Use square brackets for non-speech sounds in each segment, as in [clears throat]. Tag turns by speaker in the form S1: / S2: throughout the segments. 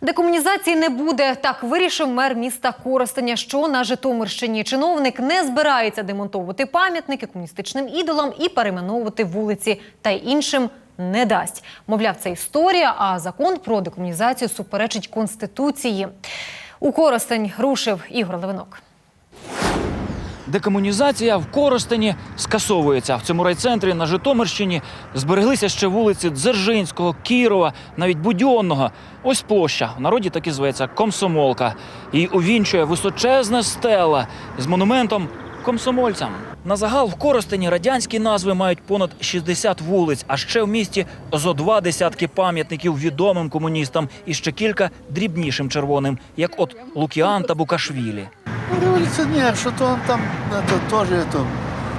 S1: Декомунізації не буде. Так вирішив мер міста Коростеня, що на Житомирщині чиновник не збирається демонтовувати пам'ятники комуністичним ідолам і перейменовувати вулиці, та іншим не дасть. Мовляв, це історія, а закон про декомунізацію суперечить конституції. У Коростень рушив Ігор Левинок.
S2: Декомунізація в Коростені скасовується. В цьому райцентрі на Житомирщині збереглися ще вулиці Дзержинського, Кірова, навіть Будьонного. Ось площа. В народі так і зветься Комсомолка. І увінчує височезна стела з монументом комсомольцям. На загал в Коростені радянські назви мають понад 60 вулиць, а ще в місті зо два десятки пам'ятників відомим комуністам і ще кілька дрібнішим червоним, як от Лукіан та Букашвілі.
S3: Ну, що что-то он там это, теж это,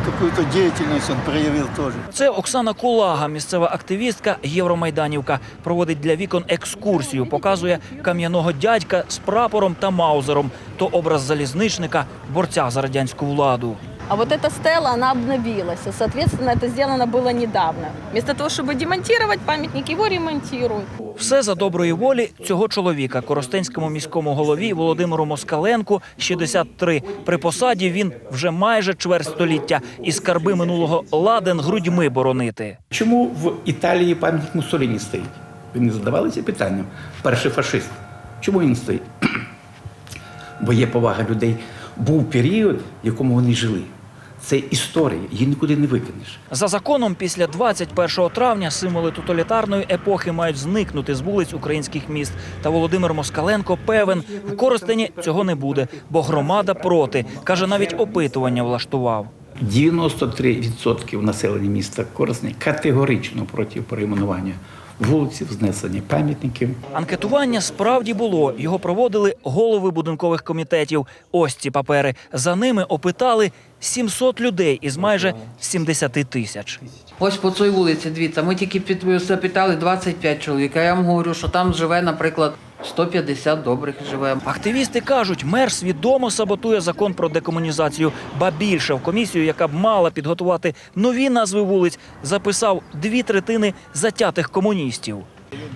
S3: какую-то деятельность он проявил тоже.
S2: Це Оксана Кулага, місцева активістка Євромайданівка. Проводить для вікон екскурсію, показує кам'яного дядька з прапором та маузером. То образ залізничника, борця за радянську владу.
S4: А вот эта стела, она обновилась. И, соответственно, это сделано было недавно. Вместо того, чтобы демонтировать памятник, его ремонтируют.
S2: Все за доброї волі цього чоловіка, коростенському міському голові Володимиру Москаленку, 63. При посаді він вже майже чверть століття і скарби минулого ладен грудьми боронити.
S5: Чому в Італії пам'ятник Муссоліні стоїть? Ви не задавалися питанням? Перший фашист. Чому він стоїть? [clears throat] Бо є повага людей. Був період, в якому вони жили. Це історія, її нікуди не викинеш.
S2: За законом, після 21 травня символи тоталітарної епохи мають зникнути з вулиць українських міст. Та Володимир Москаленко певен, в Коростені цього не буде, бо громада проти. Каже, навіть опитування влаштував.
S5: 93% населення міста Коростень категорично проти перейменування вулиці, знесення пам'ятників.
S2: Анкетування справді було. Його проводили голови будинкових комітетів. Ось ці папери. За ними опитали 700 людей із майже 70 тисяч.
S6: Ось по цій вулиці, дивіться, ми тільки під, запитали 25 чоловік. А я вам говорю, що там живе, наприклад, 150 добрих живе.
S2: Активісти кажуть, мер свідомо саботує закон про декомунізацію. Ба більше в комісію, яка б мала підготувати нові назви вулиць, записав дві третини затятих комуністів.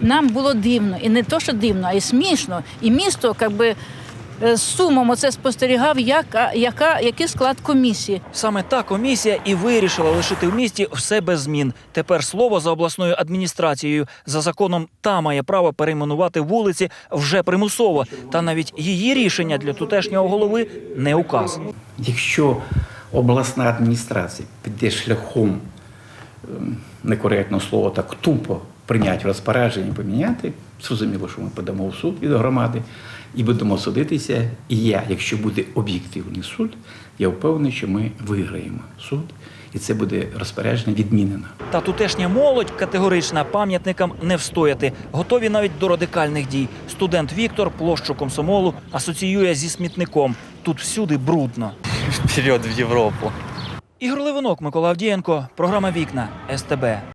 S7: Нам було дивно, і не то, що дивно, а й смішно. І місто, якби з сумом оце спостерігав, яка, яка, який склад комісії.
S2: Саме та комісія і вирішила лишити в місті все без змін. Тепер слово за обласною адміністрацією. За законом та має право перейменувати вулиці вже примусово. Та навіть її рішення для тутешнього голови не указ.
S5: Якщо обласна адміністрація піде шляхом ем, некоректного слова, так тупо прийняти розпорядження, поміняти, зрозуміло, що ми подамо в суд від громади і будемо судитися. І я, якщо буде об'єктивний суд, я впевнений, що ми виграємо суд, і це буде розпорядження відмінено.
S2: Та тутешня молодь категорична пам'ятникам не встояти. Готові навіть до радикальних дій. Студент Віктор площу комсомолу асоціює зі смітником. Тут всюди брудно.
S8: вперед в Европу.
S2: Ігор Левинок, Микола Авдієнко, програма Вікна СТБ.